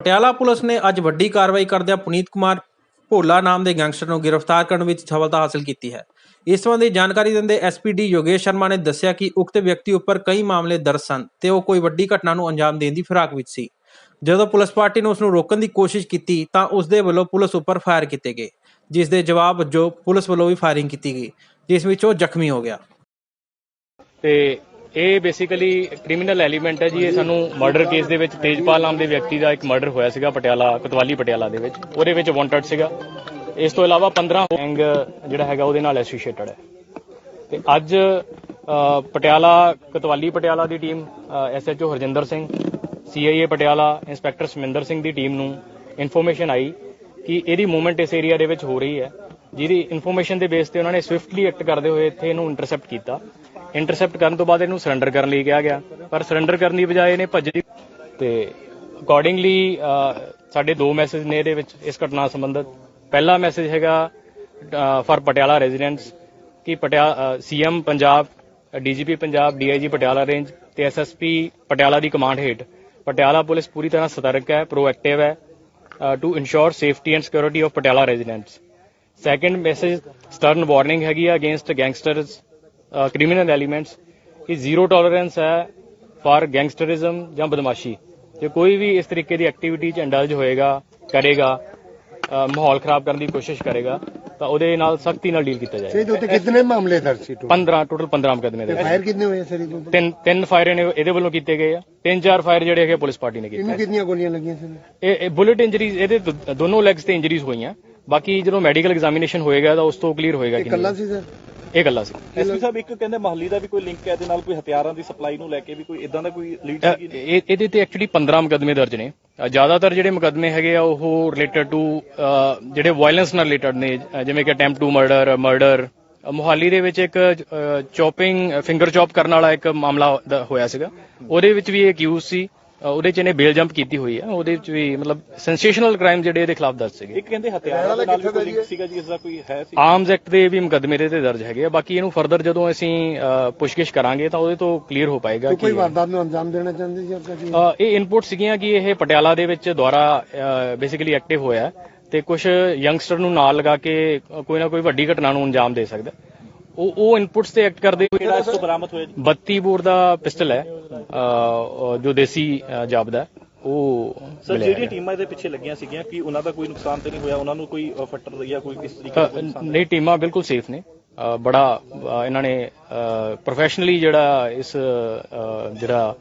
Patiala police ਨੇ ਅੱਜ ਵੱਡੀ ਕਾਰਵਾਈ ਕਰਦਿਆਂ ਪੁਨੀਤ ਕੁਮਾਰ ਭੋਲਾ ਨਾਮ ਦੇ ਗੈਂਗਸਟਰ ਨੂੰ ਗ੍ਰਿਫਤਾਰ ਕਰਨ ਵਿੱਚ ਸਫਲਤਾ ਹਾਸਲ ਕੀਤੀ ਹੈ। ਇਸ ਸੰਬੰਧੀ ਜਾਣਕਾਰੀ ਦਿੰਦੇ ਐਸਪੀਡੀ ਯੋਗੇਸ਼ ਸ਼ਰਮਾ ਨੇ ਦੱਸਿਆ ਕਿ ਉਕਤ ਵਿਅਕਤੀ ਉੱਪਰ ਕਈ ਮਾਮਲੇ ਦਰਜ ਸਨ ਤੇ ਉਹ ਕੋਈ ਵੱਡੀ ਘਟਨਾ ਨੂੰ ਅੰਜਾਮ ਦੇਣ ਦੀ ਫਿਰਾਕ ਵਿੱਚ ਸੀ। ਜਦੋਂ ਪੁਲਿਸ ਪਾਰਟੀ ਨੇ ਉਸ ਨੂੰ ਰੋਕਣ ਦੀ ਕੋਸ਼ਿਸ਼ ਕੀਤੀ ਤਾਂ ਉਸ ਦੇ ਵੱਲੋਂ ਪੁਲਿਸ ਉੱਪਰ ਫਾਇਰ ਕੀਤੇ ਗਏ, ਜਿਸ ਦੇ ਜਵਾਬ ਵਜੋਂ ਪੁਲਿਸ ਵੱਲੋਂ ਵੀ ਫਾਇਰਿੰਗ ਕੀਤੀ ਗਈ, ਜਿਸ ਵਿੱਚ ਉਹ ਜ਼ਖਮੀ ਹੋ ਗਿਆ। ਤੇ ਇਹ ਬੇਸਿਕਲੀ ਕ੍ਰਿਮੀਨਲ ਐਲੀਮੈਂਟ ਹੈ ਜੀ, ਇਹ ਸਾਨੂੰ ਮਰਡਰ ਕੇਸ ਦੇ ਵਿੱਚ ਤੇਜਪਾਲ ਨਾਮ ਦੇ ਵਿਅਕਤੀ ਦਾ ਇੱਕ ਮਰਡਰ ਹੋਇਆ ਸੀਗਾ ਪਟਿਆਲਾ, ਕਤਵਾਲੀ ਪਟਿਆਲਾ ਦੇ ਵਿੱਚ। ਉਹਦੇ ਵਿੱਚ ਵਾਂਟਡ ਸੀਗਾ। ਇਸ ਤੋਂ ਇਲਾਵਾ 15 ਗੈਂਗ ਜਿਹੜਾ ਹੈਗਾ ਉਹਦੇ ਨਾਲ ਐਸੋਸੀਏਟਡ ਹੈ। ਤੇ ਅੱਜ ਪਟਿਆਲਾ, ਕਤਵਾਲੀ ਪਟਿਆਲਾ ਦੀ team SHO Harjinder Singh CIA Patiala inspector Saminder Singh ਦੀ ਟੀਮ ਨੂੰ ਇਨਫੋਰਮੇਸ਼ਨ ਆਈ ਕਿ ਇਹਦੀ ਮੂਵਮੈਂਟ ਇਸ ਏਰੀਆ ਦੇ ਵਿੱਚ ਹੋ ਰਹੀ ਹੈ। ਜਿਹਦੀ ਇਨਫੋਰਮੇਸ਼ਨ ਦੇ ਬੇਸ ਤੇ ਉਹਨਾਂ ਨੇ ਸਵਿਫਟਲੀ ਐਕਟ ਕਰਦੇ ਹੋਏ ਇੱਥੇ ਇਹਨੂੰ ਇੰਟਰਸੈਪਟ ਕੀਤਾ। ਇੰਟਰਸੈਪਟ ਕਰਨ ਤੋਂ ਬਾਅਦ ਇਹਨੂੰ ਸਰੈਂਡਰ ਕਰਨ ਲਈ ਕਿਹਾ ਗਿਆ। ਪਰ ਸਰੈਂਡਰ ਕਰਨ ਦੀ ਬਜਾਏ ਇਹਨੇ ਭੱਜ ਦੀ ਤੇ ਅਕੋਰਡਿੰਗਲੀ ਸਾਡੇ ਦੋ ਮੈਸੇਜ ਨੇ ਇਹਦੇ ਵਿੱਚ ਇਸ ਘਟਨਾ ਸੰਬੰਧਤ। ਪਹਿਲਾ ਮੈਸੇਜ ਹੈਗਾ ਫਾਰ ਪਟਿਆਲਾ ਰੈਜ਼ੀਡੈਂਟਸ ਕਿ Patiala CM Punjab DGP Punjab DIG Patiala range ਤੇ ਐਸਐਸਪੀ ਪਟਿਆਲਾ ਦੀ ਕਮਾਂਡ ਹੇਠ। ਪਟਿਆਲਾ ਪੁਲਿਸ ਪੂਰੀ ਤਰ੍ਹਾਂ ਸਤਰਕ ਹੈ ਪ੍ਰੋਐਕਟਿਵ ਹੈ to ensure safety and security of Patiala residents second message stern warning ਹੈਗੀ ਆ ਅਗੇਂਸਟ ਗੈਂਗਸਟਰਸ ਕ੍ਰਿਮੀਨਲ ਐਲੀਮੈਂਟਸ ਕਿ ਜ਼ੀਰੋ ਟੋਲਰੈਂਸ ਹੈ ਫਾਰ ਗੈਂਗਸਟਰਿਜ਼ਮ ਜਾਂ ਬਦਮਾਸ਼ੀ। ਜੇ ਕੋਈ ਵੀ ਇਸ ਤਰੀਕੇ ਦੀ ਐਕਟੀਵਿਟੀ ਚ ਇੰਡਲਜ ਹੋਏਗਾ ਕਰੇਗਾ ਮਾਹੌਲ ਖਰਾਬ ਕਰਨ ਦੀ ਕੋਸ਼ਿਸ਼ ਕਰੇਗਾ ਤਾਂ ਉਹਦੇ ਨਾਲ ਸਖਤੀ ਨਾਲ ਡੀਲ ਕੀਤਾ ਜਾਏਗਾ। ਉੱਤੇ ਕਿੰਨੇ ਮਾਮਲੇ ਦਰਜ ਸੀ ਟੋਟਲ 15 ਟੋਟਲ 15 ਮੁਕਦਮੇ ਦੇ ਫਾਇਰ ਕਿੰਨੇ ਹੋਏ ਸਰ ਤਿੰਨ ਤਿੰਨ ਫਾਇਰ ਇਹਦੇ ਵੱਲੋਂ ਕੀਤੇ ਗਏ ਆ। ਤਿੰਨ ਚਾਰ ਫਾਇਰ ਜਿਹੜੇ ਹੈਗੇ ਪੁਲਿਸ ਪਾਰਟੀ ਨੇ ਕੀਤੇ ਇਹਨੂੰ ਕਿੰਨੀਆਂ ਗੋਲੀਆਂ ਲੱਗੀਆਂ ਸੀ ਇਹ ਇਹ ਬੁਲੇਟ ਇੰਜਰੀਜ਼ ਇਹਦੇ ਦੋਨੋਂ ਲੈਗਸ ਤੇ ਇੰਜਰੀਜ਼ ਹੋਈਆਂ। ਬਾਕੀ ਜਦੋਂ ਮੈਡੀਕਲ ਐਗਜ਼ਾਮੀਨੇਸ਼ਨ ਹੋਏਗਾ ਤਾਂ ਉਸ ਤੋਂ ਕਲੀਅਰ ਹੋਏਗਾ ਕਿ ਇਕੱਲਾ ਸੀ ਸਰ? ਇਹ ਗੱਲਾਂ ਸੀ। ਐਸਪੀ ਸਾਹਿਬ ਇੱਕ ਕਹਿੰਦੇ ਮਹੱਲੀ ਦਾ ਵੀ ਕੋਈ ਲਿੰਕ ਹੈ ਇਹਦੇ ਨਾਲ ਕੋਈ ਹਥਿਆਰਾਂ ਦੀ ਸਪਲਾਈ ਨੂੰ ਲੈ ਕੇ ਵੀ ਕੋਈ ਇਦਾਂ ਦਾ ਕੋਈ ਲੀਡ ਇਹ- ਇਹਦੇ ਤੇ ਐਕਚੁਅਲੀ 15 ਮੁਕਦਮੇ ਦਰਜ ਨੇ। ਜ਼ਿਆਦਾਤਰ ਜਿਹੜੇ ਮੁਕਦਮੇ ਹੈਗੇ ਆ ਉਹ ਰਿਲੇਟਡ ਟੂ ਜਿਹੜੇ ਵਾਇਲੈਂਸ ਨਾਲ ਰਿਲੇਟਡ ਨੇ ਜਿਵੇਂ ਕਿ attempt to murder murder Mohali ਦੇ ਵਿੱਚ ਇੱਕ ਚੌਪਿੰਗ ਫਿੰਗਰ ਚੌਪ ਕਰਨ ਵਾਲਾ ਇੱਕ ਮਾਮਲਾ ਹੋਇਆ ਸੀਗਾ। ਉਹਦੇ ਵਿੱਚ ਵੀ ਇਹ ਅਕਿਊਜ਼ ਸੀ। ਉਹਦੇ ਚ ਇਹਨੇ ਬੇਲ ਜੰਪ ਕੀਤੀ ਹੋਈ ਹੈ ਉਹਦੇ ਵਿੱਚ ਵੀ ਮਤਲਬ ਸੈਂਸੇਸ਼ਨਲ ਕ੍ਰਾਈਮ ਜਿਹੜੇ ਇਹਦੇ ਖਿਲਾਫ ਦਰਜ ਸੀਗੇ। ਇੱਕ ਕਹਿੰਦੇ ਹਥਿਆਰਾਂ ਦੇ ਨਾਲ ਕੋਈ ਲਿੰਕ ਸੀਗਾ ਜੀ ਇਸ ਦਾ ਕੋਈ ਹੈ ਸੀ? ਆਰਮਸ ਐਕਟ ਦੇ ਵੀ ਮੁਕਦਮੇ ਇਹਦੇ ਤੇ ਦਰਜ ਹੈਗੇ ਆ ਬਾਕੀ ਇਹਨੂੰ ਫਰਦਰ ਜਦੋਂ ਅਸੀਂ ਪੁੱਛਗਿੱਛ ਕਰਾਂਗੇ ਤਾਂ ਉਹਦੇ ਤੋਂ ਕਲੀਅਰ ਹੋ ਪਾਏਗਾ ਕੋਈ ਕਿ ਵਾਰਦਾਤ ਨੂੰ ਅੰਜਾਮ ਦੇਣਾ ਚਾਹੁੰਦੇ ਸੀ ਆਪਕਾ ਜੀ ਇਹ ਇਨਪੁਟ ਸੀਗੀਆਂ ਕਿ ਇਹ ਪਟਿਆਲਾ ਦੇ ਵਿੱਚ ਦੁਆਰਾ ਬੇਸਿਕਲੀ ਐਕਟਿਵ ਹੋਇਆ ਤੇ ਕੁਝ ਯੰਗਸਟਰ ਨੂੰ ਨਾਲ ਲਗਾ ਕੇ ਕੋਈ ਨਾ ਕੋਈ ਵੱਡੀ ਘਟਨਾ ਨੂੰ ਅੰਜਾਮ ਦੇ ਸਕਦਾ। ਉਹ ਉਹ ਇਨਪੁਟਸ ਤੇ ਐਕਟ ਕਰਦੇ ਹੋਏ ਕਿਹੜਾ ਇਸ ਤੋਂ ਬਰਾਮਦ ਹੋਇਆ ਜੀ। 32 ਬੋਰ ਦਾ ਪਿਸਟਲ ਹੈ ਜੋ ਦੇਸੀ ਹੈ, ਉਹ ਸਰ ਹੈਗਾ। ਟੀਮਾਂ ਇਹਦੇ ਪਿੱਛੇ ਲੱਗੀਆਂ ਸੀਗੀਆਂ ਕਿ ਉਹਨਾਂ ਦਾ ਕੋਈ ਨੁਕਸਾਨ ਤੇ ਨਹੀਂ ਹੋਇਆ? ਉਹਨਾਂ ਨੂੰ ਕੋਈ ਅ, ਫੱਟਰ ਜਾਂ ਕੋਈ ਕਿਸ ਤਰੀਕੇ ਦਾ ਨੁਕਸਾਨ ਨਹੀਂ ਟੀਮਾਂ ਬਿਲਕੁਲ ਸੇਫ ਨੇ। ਬੜਾ ਇਹਨਾਂ ਨੇ ਪ੍ਰੋਫੈਸ਼ਨਲੀ ਜਿਹੜਾ ਇਸ ਜਿਹੜਾ